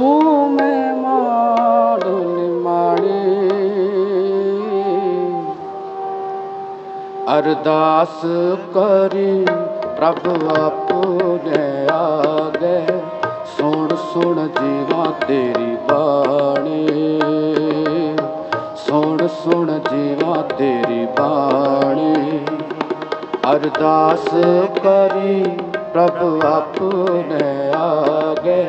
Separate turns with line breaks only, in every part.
ਤੂੰ ਮੈਂ ਮਾਣ ਨਿਮਾਣੇ। ਅਰਦਾਸ ਕਰੀ ਪ੍ਰਭ ਆਪਨੇ ਆਗੇ। ਸੁਣ ਸੁਣ ਜੀਵਾ ਤੇਰੀ ਬਾਣੀ। ਸੁਣ ਸੁਣ ਜੀਵਾ ਤੇਰੀ ਬਾਣੀ। ਅਰਦਾਸ ਕਰੀ ਪ੍ਰਭ ਆਪਨੇ ਆਗੇ।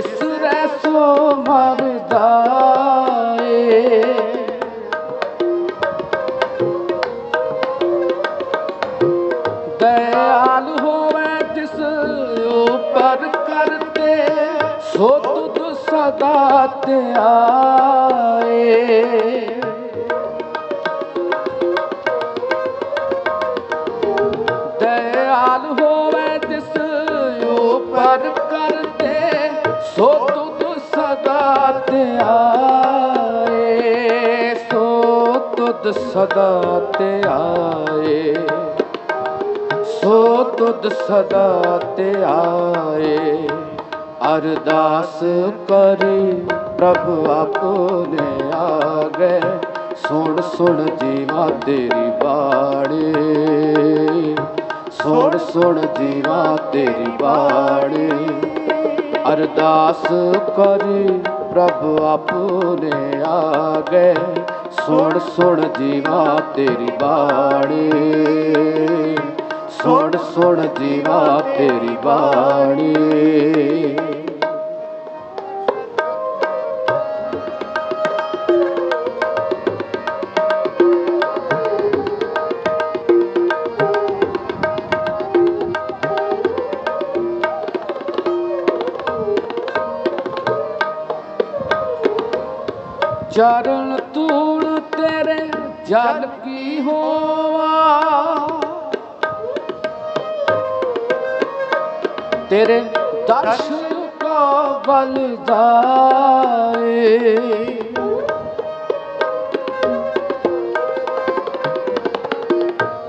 ਵਿਸਰੈ ਸੋ ਮਰਦਾ ਏ ਦਇਆਲ ਹੋਵੇ ਜਿਸ ਉਪਰ ਕਰਤੇ ਸੋ ਤੁਧ ਸਦਾ ਧਿਆਏ। ਤੁਧ ਸਦਾ ਤੇ ਆਏ। ਸੋ ਤੁਧ ਸਦਾ ਤੇ ਆਏ। ਅਰਦਾਸ ਕਰੀ ਪ੍ਰਭ ਆਪਨੇ ਆਗੇ। ਸੁਣ ਸੁਣ ਜੀਵਾ ਤੇਰੀ ਬਾਣੀ। ਸੁਣ ਸੁਣ ਜੀਵਾ ਤੇਰੀ ਬਾਣੀ। ਅਰਦਾਸ ਕਰੀ ਪ੍ਰਭ ਆਪਨੇ ਆਗੇ। ਸੁਣ ਸੁਣ ਜੀਵਾ ਤੇਰੀ ਬਾਣੀ। ਸੁਣ ਸੁਣ ਜੀਵਾ ਤੇਰੀ ਬਾਣੀ। ਚਰਨ ਤੂੰ ਜਲ ਕੀ ਹੋਵਾ ਤੇਰੇ ਦਰਸ਼ਨ ਕੋ ਬਲ ਜਾਏ।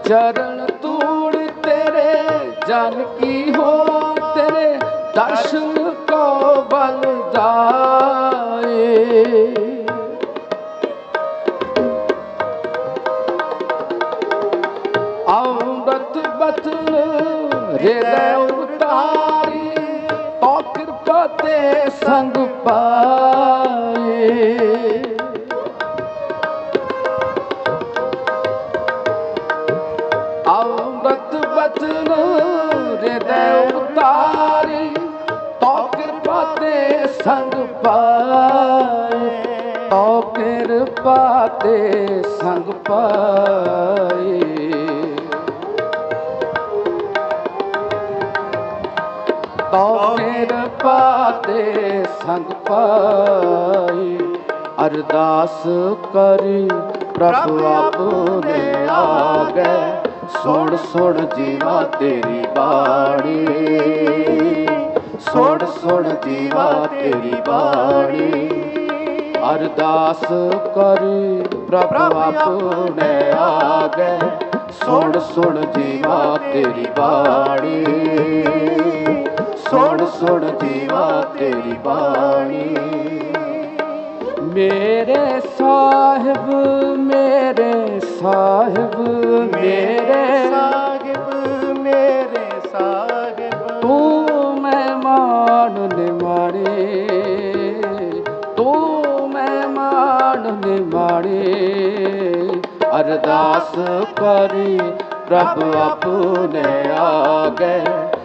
ਚਰਨ ਤੂੜ ਤੇਰੇ ਜਨ ਕੀ ਹੋ ਤੇਰੇ ਦਰਸ਼ਨ ਕੋ ਬਲ ਜਾਏ। ਹਿਰਦੈ ਉਤਾਰੀ ਓ ਕਿਰਪਾ ਤੇ ਸੰਗ ਪਾਏ। ਅੰਮ੍ਰਿਤ ਬਚਨ ਹਿਰਦੈ ਉਤਾਰੀ ਤੋ ਕਿਰਪਾ ਤੇ ਸੰਗ ਪਾਏ। ਤੋ ਕਿਰਪਾ ਤੇ ਸੰਗ ਪਾਏ। ਸੰਗ ਪਾਈ ਅਰਦਾਸ ਕਰੀ ਪ੍ਰਭ ਆਪਨੇ ਆਗੇ। ਸੁਣ ਸੁਣ ਜੀਵਾ ਤੇਰੀ ਬਾਣੀ। ਸੁਣ ਸੁਣ ਜੀਵਾ ਤੇਰੀ ਬਾਣੀ। ਅਰਦਾਸ ਕਰੀ ਪ੍ਰਭ ਆਪਨੇ ਆਗੇ। ਸੁਣ ਸੁਣ ਜੀਵਾ ਤੇਰੀ ਬਾਣੀ। ਸੁਣ ਸੁਣ ਜੀਵਾ ਤੇਰੀ ਬਾਣੀ। ਮੇਰੇ ਸਾਹਿਬ ਮੇਰੇ ਸਾਹਿਬ ਮੇਰੇ
ਸਾਹਿਬ ਮੇਰੇ ਸਾਹਿਬ।
ਤੂੰ ਮਹਿਮਾਨ ਨਿਮਾਣੇ ਤੂੰ ਮਹਿਮਾਨ ਨਿਮਾਣੇ ਅਰਦਾਸ ਕਰੀ ਪ੍ਰਭ ਆਪਨੇ ਆਗੇ।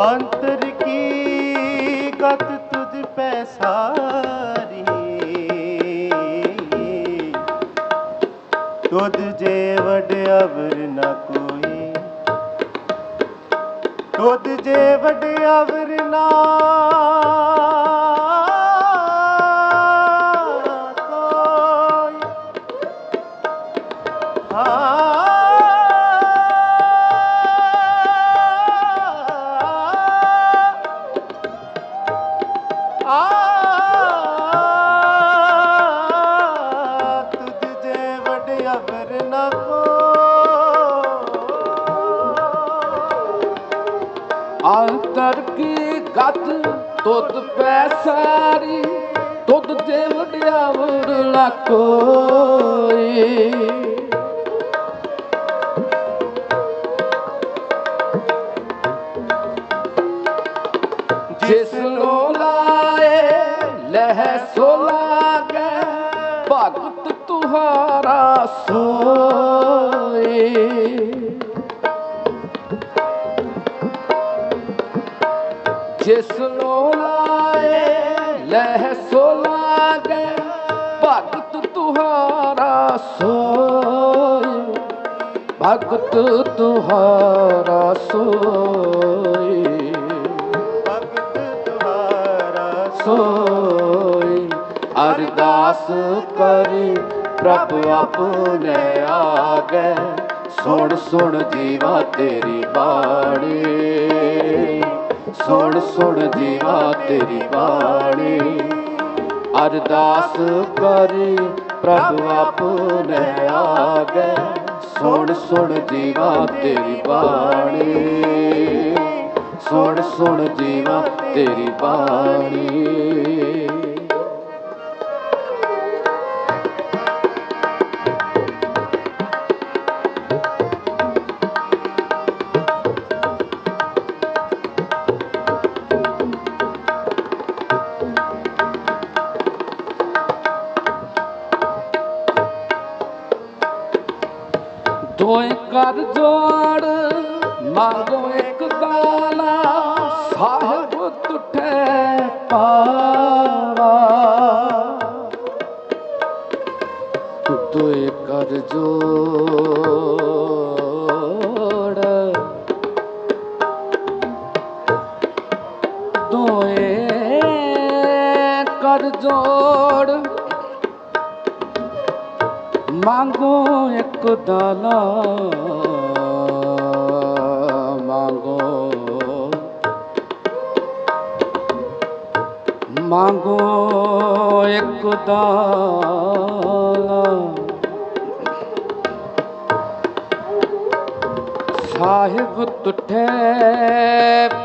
ਅੰਤਰ ਕੀ ਗਤ
ਤੁਝ ਪੈ ਸਾਰੀ? ਤੁਧ ਜੇ ਵਡ ਅਵਰ ਨ ਕੋਈ, ਤੁਧ ਜੇ ਵਡ ਅਵਰ ਨਾ
ਅੰਤਰ ਕੀ ਗਤ, ਤੁਧ ਪੈ ਸਾਰੀ, ਤੁਧ ਦੇਵ ਦਿਆਵਰ ਨ ਕੋਈ। ਜਿਸ ਨੂੰ ਲਾਏ, ਲਹਿ ਸੋ ਲਾਗੇ, ਭਗਤ ਤੁਹਾਰਾ ਸੋਏ ਜਿਸ ਨੂੰ ਲਾਏ ਲਹਿ ਸੋ ਲਾਗੇ, ਭਗਤ ਤੁਹਾਰਾ ਸੋਏ, ਭਗਤ ਤੁਹਾਰਾ ਸੋਏ।
ਭਗਤ ਤੁਹਾਰਾ
ਸੋਈ ਅਰਦਾਸ ਕਰੀ ਪ੍ਰਭ ਆਪਣੇ ਆਗੇ, ਸੁਣ ਸੁਣ ਜੀਵਾ ਤੇਰੀ ਬਾਣੀ। ਸੁਣ ਸੁਣ ਜੀਵਾ ਤੇਰੀ ਬਾਣੀ। ਅਰਦਾਸ ਕਰੀ ਪ੍ਰਭ ਆਪਣੇ ਆਗੇ। ਸੁਣ ਸੁਣ ਜੀਵਾ ਤੇਰੀ ਬਾਣੀ। ਸੁਣ ਸੁਣ ਜੀਵਾ ਤੇਰੀ ਬਾਣੀ। ਕਰ ਜੋੜ ਮੰਗੋ ਇੱਕ ਦਾਲਾ ਸਾਹਿਬ ਤੁਠੇ ਪਾਵਾ ਦੋਏ ਕਰ ਜੋੜ ਇੱਕ ਦਾਲਾ ਮੰਗੋ। ਮੰਗੋ ਇੱਕ ਦਾਲਾ ਸਾਹਿਬ ਤੁਠੇ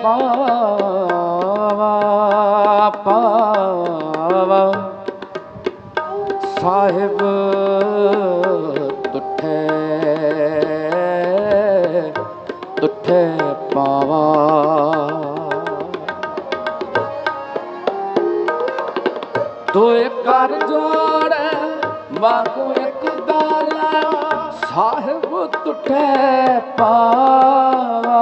ਪਾਵਾ ਪਾਵਾ। ਸਾਹਿਬ ਤੁਠੇ ਤੁਠੇ ਪਾਵਾ। ਦੋਏ ਕਰ ਜੋੜ ਮਾਗੋ ਇੱਕ ਦਾਲਾ ਸਾਹਿਬ ਤੁਠੇ ਪਾਵਾ।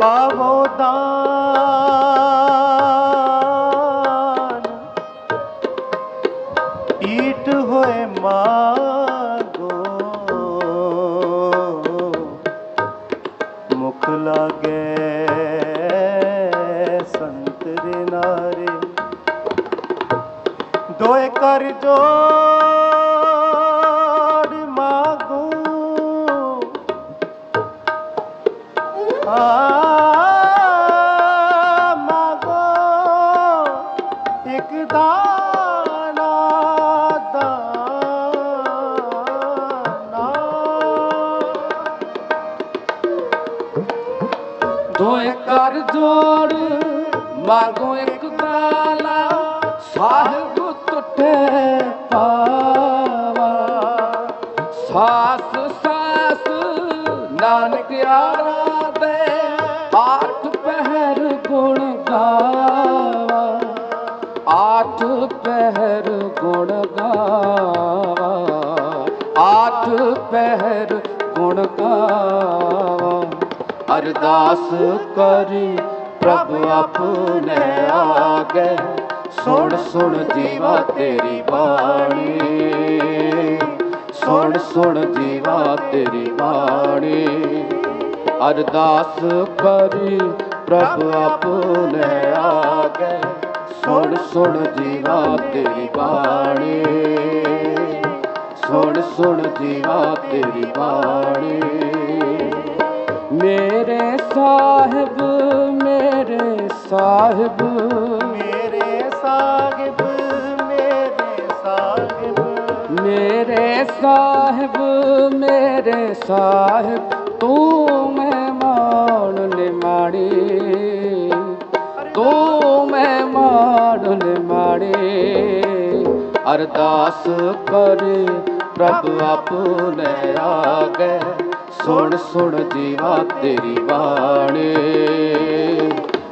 ਪਾਵੋ ਦਾਨ ਜੋੜ ਮਾਗੋ। ਮਾਗੋ ਇੱਕ ਦਾਣਾ ਦਾਣਾ।
ਦੋਏ ਕਰ ਜੋੜ ਮਾਗੋ ਇੱਕ ਦਾਲਾ ਸਾਹਿਬ ਅਰਦਾਸ ਕਰੀ ਪ੍ਰਭ ਆਪਣੇ ਆਗੇ। ਸੁਣ ਸੁਣ ਜੀਵਾ ਤੇਰੀ ਬਾਣੀ। ਸੁਣ ਸੁਣ ਜੀਵਾ ਤੇਰੀ ਬਾਣੀ। ਅਰਦਾਸ ਕਰੀ ਪ੍ਰਭ ਆਪਣੇ ਆਗੇ। ਸੁਣ ਸੁਣ ਜੀਵਾ ਤੇਰੀ ਬਾਣੀ। ਸੁਣ ਸੁਣ ਜੀਵਾ ਤੇਰੀ ਬਾਣੀ। ਮੇਰੇ ਸਾਹਿਬ ਸਾਹਿਬ।
ਮੇਰੇ ਸਾਹਿਬ ਮੇਰੇ ਸਾਹਿਬ।
ਮੇਰੇ ਸਾਹਿਬ ਮੇਰੇ ਸਾਹਿਬ ਤੂੰ ਮਹਿਮਾਨ ਨਿਮਾੜੀ। ਤੂੰ ਮਹਿਮਾਨ ਨਿਮਾੜੀ। ਅਰਦਾਸ ਕਰੇ ਪ੍ਰਭ। ਆਪਣੇ ਆਗੇ। ਸੁਣ ਸੁਣ ਜੀਵਾ ਤੇਰੀ ਬਾਣੀ।